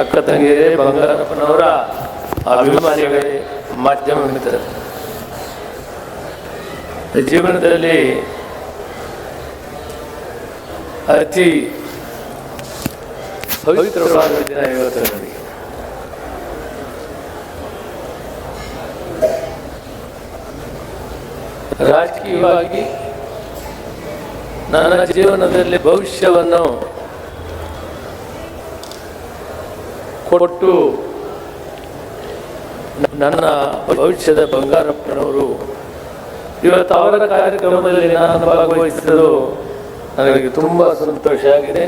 ಅಕ್ಕ ತಂಗಿಯರೇ ಬಂಗಾರಪ್ಪನವರ ಅಭಿಮಾನಿಗಳೇ ಮಾಧ್ಯಮ ಮಿತ್ರರು. ಜೀವನದಲ್ಲಿ ಅತಿ ಪವಿತ್ರವಾದ ದಿನ ಇವತ್ತು ನನಗೆ ರಾಜಕೀಯವಾಗಿ ನನ್ನ ಜೀವನದಲ್ಲಿ ಭವಿಷ್ಯವನ್ನು ಕೊಟ್ಟು ನನ್ನ ಭವಿಷ್ಯದ ಬಂಗಾರಪ್ಪನವರು. ಇವತ್ತು ಅವರ ಕಾರ್ಯಕ್ರಮದಲ್ಲಿ ನಾನು ಭಾಗವಹಿಸಿದ್ದು ನನಗೆ ತುಂಬ ಸಂತೋಷ ಆಗಿದೆ.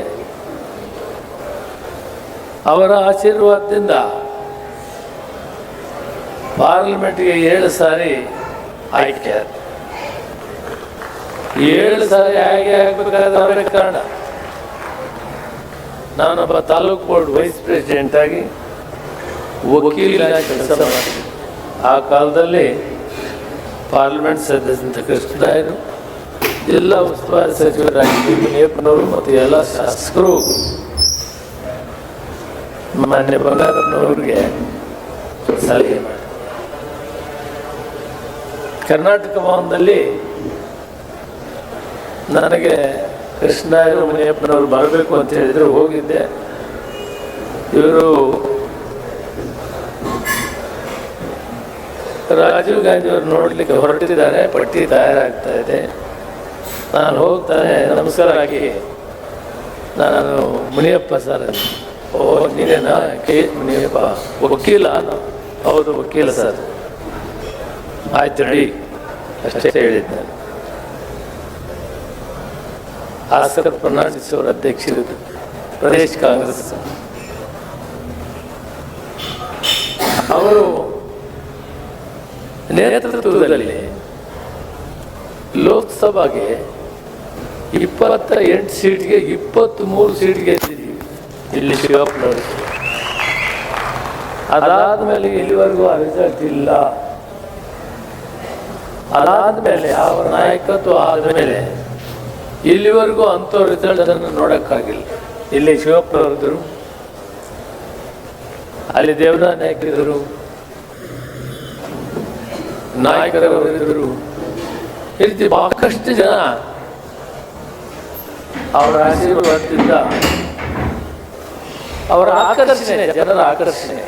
ಅವರ ಆಶೀರ್ವಾದದಿಂದ ಪಾರ್ಲಿಮೆಂಟ್ಗೆ ಏಳು ಸಾರಿ ಆಯ್ಕೆ. ಏಳು ಸಾರಿ ಆಯ್ಕೆ ಆಗಬೇಕಾದ್ರೆ ಅವರೇ ಕಾರಣ. ನಾನೊಬ್ಬ ತಾಲೂಕು ಬೋರ್ಡ್ ವೈಸ್ ಪ್ರೆಸಿಡೆಂಟ್ ಆಗಿ ಕೆಲಸ ಆ ಕಾಲದಲ್ಲಿ ಪಾರ್ಲಿಮೆಂಟ್ ಸದಸ್ಯಂತ ಕೃಷ್ಣರಾಯರು ಜಿಲ್ಲಾ ಉಸ್ತುವಾರಿ ಸಚಿವರಾಗಿ ಮುನಿಯಪ್ಪನವರು ಮತ್ತು ಎಲ್ಲ ಶಾಸಕರು ಮಾನ್ಯ ಬಂಗಾರಪ್ಪನವ್ರಿಗೆ ಸಲಹೆ ಮಾಡಿ ಕರ್ನಾಟಕ ಭವನದಲ್ಲಿ ನನಗೆ ಕೃಷ್ಣರಾಯರು ಮುನಿಯಪ್ಪನವರು ಬರಬೇಕು ಅಂತ ಹೇಳಿದ್ರು, ಹೋಗಿದ್ದೆ. ಇವರು ರಾಜೀವ್ ಗಾಂಧಿ ಅವರು ನೋಡಲಿಕ್ಕೆ ಹೊರಟಿದ್ದಾರೆ, ಪಟ್ಟಿ ತಯಾರಾಗ್ತಾ ಇದೆ. ನಾನು ಹೋಗ್ತಾನೆ ನಮಸ್ಕಾರ ಆಗಿ ನಾನು ಮುನಿಯಪ್ಪ ಸರ್. ಓ, ನೀನೇನಾ? ಕೆ ಮುನಿಯಪ್ಪ. ವಕೀಲ ಹೌದು, ವಕೀಲ ಸರ್. ಆಯ್ತು, ನಡಿ. ಅಷ್ಟೇ ಹೇಳಿದ್ದೆ. ಆಸ್ಕರ್ ಫರ್ನಾಂಡಿಸ್ ಅವರ ಅಧ್ಯಕ್ಷರು ಪ್ರದೇಶ ಕಾಂಗ್ರೆಸ್. ಅವರು ನೇತೃತ್ವದಲ್ಲಿ ಲೋಕಸಭೆಗೆ ಇಪ್ಪತ್ತ ಎಂಟು ಸೀಟ್ಗೆ ಇಪ್ಪತ್ತ್ ಮೂರು ಸೀಟ್ಗೆ ಗೆದ್ದಿದ್ದೀವಿ. ಇಲ್ಲಿ ಶಿವಪ್ಪನವರು. ಅದಾದಮೇಲೆ ಇಲ್ಲಿವರೆಗೂ ಆ ರಿಸಲ್ಟ್ ಇಲ್ಲ. ಅದಾದ್ಮೇಲೆ ಅವರ ನಾಯಕತ್ವ ಆದಮೇಲೆ ಇಲ್ಲಿವರೆಗೂ ಅಂಥ ರಿಸಲ್ಟ್ ಅದನ್ನು ನೋಡೋಕ್ಕಾಗಿಲ್ಲ. ಇಲ್ಲಿ ಶಿವಪ್ಪನವರಿದ್ದರು, ಅಲ್ಲಿ ದೇವರ ನಾಯಕರಿದ್ದರು ನಾಯಕರವರಿದ್ದರು. ಈ ರೀತಿ ಸಾಕಷ್ಟು ಜನ ಅವರ ಆಶೀರ್ವಾದದಿಂದ ಅವರ ಆಕರ್ಷಣೆ, ಜನರ ಆಕರ್ಷಣೆ.